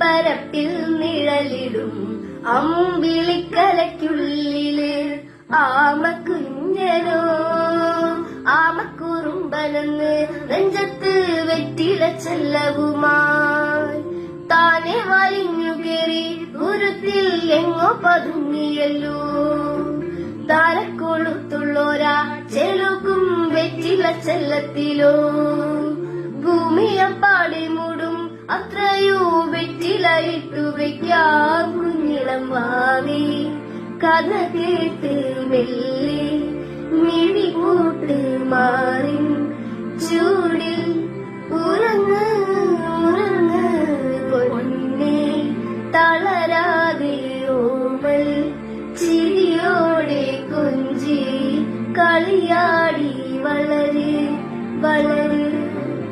പരപ്പിൽ നിഴലിടും അമ്പിളിക്കലയ്ക്കുള്ളിൽ ആമക്കുഞ്ഞനോ. ആമക്കുറുമ്പനെന്ന് നെഞ്ചത്ത് വെറ്റില ചെല്ലവുമായി താനെ വലിഞ്ഞു കയറി ഉരുത്തിൽ എങ്ങോ പതുങ്ങിയല്ലോ. താരക്കൊളുത്തുള്ളോരാ ചെലുക്കും വെറ്റില ചെല്ലത്തിലോ അത്രയോ വെറ്റിലായിട്ടു വെക്കാ കുഞ്ഞിളം വാവി കഥ കേട്ട് മെല്ലെ മിഴി കൂട്ട് മാറി. ചൂടിൽ ഉറങ്ങ് ഉറങ്ങ് പൊന്നെ തളരാതെ ഓമൽ. ചിരിയോടെ കൊഞ്ചി കളിയാടി വളരെ വളരെ